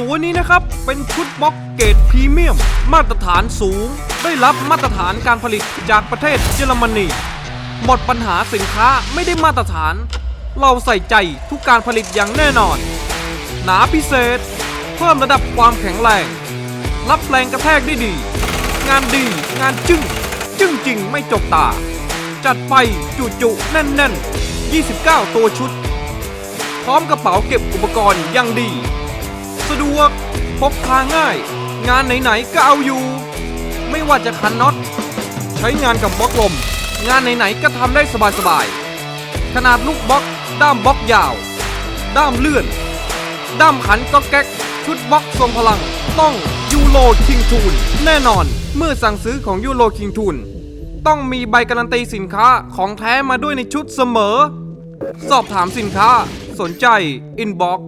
ตัวนี้นะครับเป็นชุดบล็อกเกรดพรีเมียม มาตรฐานสูง ได้รับมาตรฐานการผลิตจากประเทศเยอรมนี หมดปัญหาสินค้าไม่ได้มาตรฐาน เราใส่ใจทุกการผลิตอย่างแน่นอน หนาพิเศษ เพิ่มระดับความแข็งแรง รับแรงกระแทกได้ดี งานดีงานจึ้งจึ้งจริงไม่จบตา จัดไปจุจุแน่นๆ 29 ตัวชุด พร้อมกระเป๋าเก็บอุปกรณ์อย่างดี สะดวก พกพาง่าย งานไหนๆก็เอาอยู่ ไม่ว่าจะคันน็อตใช้งานกับบล็อกลม งานไหนๆก็ทำได้สบายๆขนาดลูกบล็อกด้ามบล็อกยาว ด้ามเลื่อน ด้ามขันก็แก๊กชุดบล็อกทรงพลัง ต้องยูโรคิงทูนแน่นอนเมื่อสั่งซื้อของยูโรคิงทูนต้องมีใบการันตีสินค้าของแท้มาด้วยในชุดเสมอ สอบถามสินค้าสนใจอินบ็อก